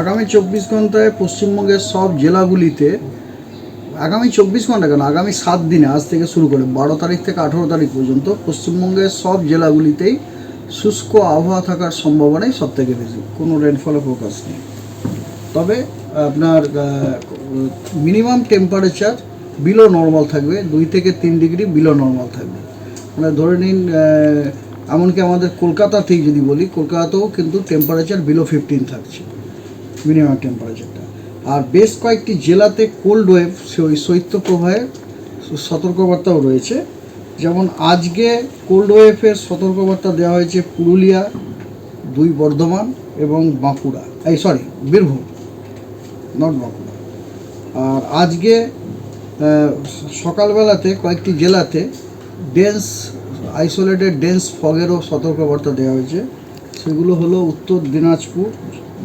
আগামী চব্বিশ ঘন্টায় পশ্চিমবঙ্গের সব জেলাগুলিতে, আগামী চব্বিশ ঘণ্টা কেন? আগামী সাত দিনে, আজ থেকে শুরু করে বারো তারিখ থেকে আঠেরো তারিখ পর্যন্ত পশ্চিমবঙ্গের সব জেলাগুলিতেই শুষ্ক আবহাওয়া থাকার সম্ভাবনাই সব থেকে বেশি। কোনো রেনফলের ফোকাস নেই। তবে আপনার মিনিমাম টেম্পারেচার বিলো নর্মাল থাকবে, দুই থেকে তিন ডিগ্রি বিলো নর্মাল থাকবে। মানে ধরে নিন এমনকি আমাদের কলকাতাতেই যদি বলি, কলকাতাতেও কিন্তু টেম্পারেচার বিলো ফিফটিন থাকছে। মিনিমাম টেম্পারেচারটা আর বেশ কয়েকটি জেলাতে কোল্ড ওয়েভ শৈত্যপ্রবাহের সতর্কবার্তাও রয়েছে। যেমন আজকে কোল্ড ওয়েভের সতর্কবার্তা দেওয়া হয়েছে পুরুলিয়া, দুই বর্ধমান এবং বাঁকুড়া। এই সরি বীরভূম নট বাঁকুড়া। আর আজকে সকালবেলাতে কয়েকটি জেলাতে ডেন্স আইসোলেটেড ডেন্স ফগেরও সতর্কবার্তা দেওয়া হয়েছে। সেগুলো হলো উত্তর দিনাজপুর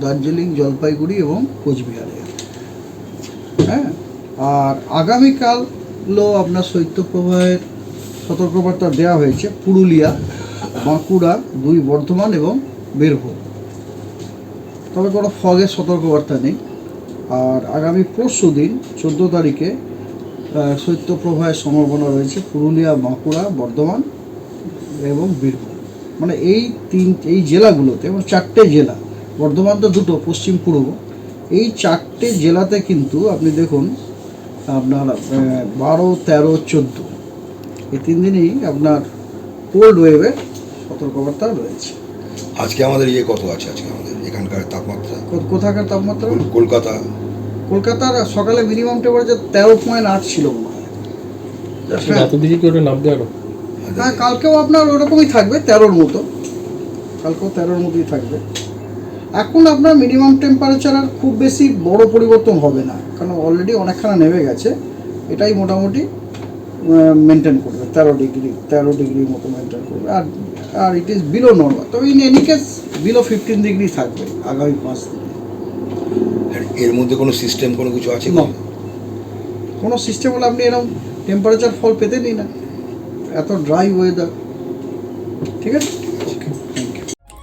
দার্জিলিং, জলপাইগুড়ি এবং কোচবিহারে। হ্যাঁ? আর আগামীকাল আগামীকালও আপনার শৈত্যপ্রবাহের সতর্কবার্তা দেওয়া হয়েছে পুরুলিয়া, বাঁকুড়া, দুই বর্ধমান এবং বীরভূম। তবে কোনো ফগের সতর্কবার্তা নেই। আর আগামী পরশু দিন, চোদ্দ তারিখে শৈত্যপ্রবাহের সম্ভাবনা রয়েছে পুরুলিয়া, বাঁকুড়া, বর্ধমান এবং বীরভূম। মানে এই তিন, এই জেলাগুলোতে এবং চারটে জেলা বর্ধমান তো দুটো পশ্চিম পূর্ব। এই চারটে জেলাতে কিন্তু আপনি দেখুন আপনার বারো তেরো চোদ্দ। এই তিন দিনই আপনার কোল্ড ওয়েভের সতর্কবার্তা রয়েছে। আজকে আমাদের ইয়ে কত আছে আজকে আমাদের? এখানকার তাপমাত্রা? কোথাকার তাপমাত্রা? কলকাতা। কলকাতার সকালে মিনিমাম টেম্পারেচার তেরো পয়েন্ট আট ছিল মনে হয়। হ্যাঁ। আরও হ্যাঁ কালকেও আপনার ওরকমই থাকবে তেরোর মতো। কালকেও তেরোর মতোই থাকবে। এখন আপনার মিনিমাম টেম্পারেচার আর খুব বেশি বড় পরিবর্তন হবে না কারণ অলরেডি অনেকখানা নেমে গেছে। এটাই মোটামুটি মেনটেন করবে তেরো ডিগ্রি তেরো ডিগ্রির মতো মেনটেন করবে। আর আর ইট ইজ বিলো নর্মাল তবে in any case below fifteen degree থাকবে আগামী পাঁচ দিনে। এর মধ্যে কোনো সিস্টেম কোনো কিছু আছে না। কোনো সিস্টেম হলে আপনি এরকম টেম্পারেচার ফল পেতেনই না। এত ড্রাই ওয়েদার ঠিক আছে?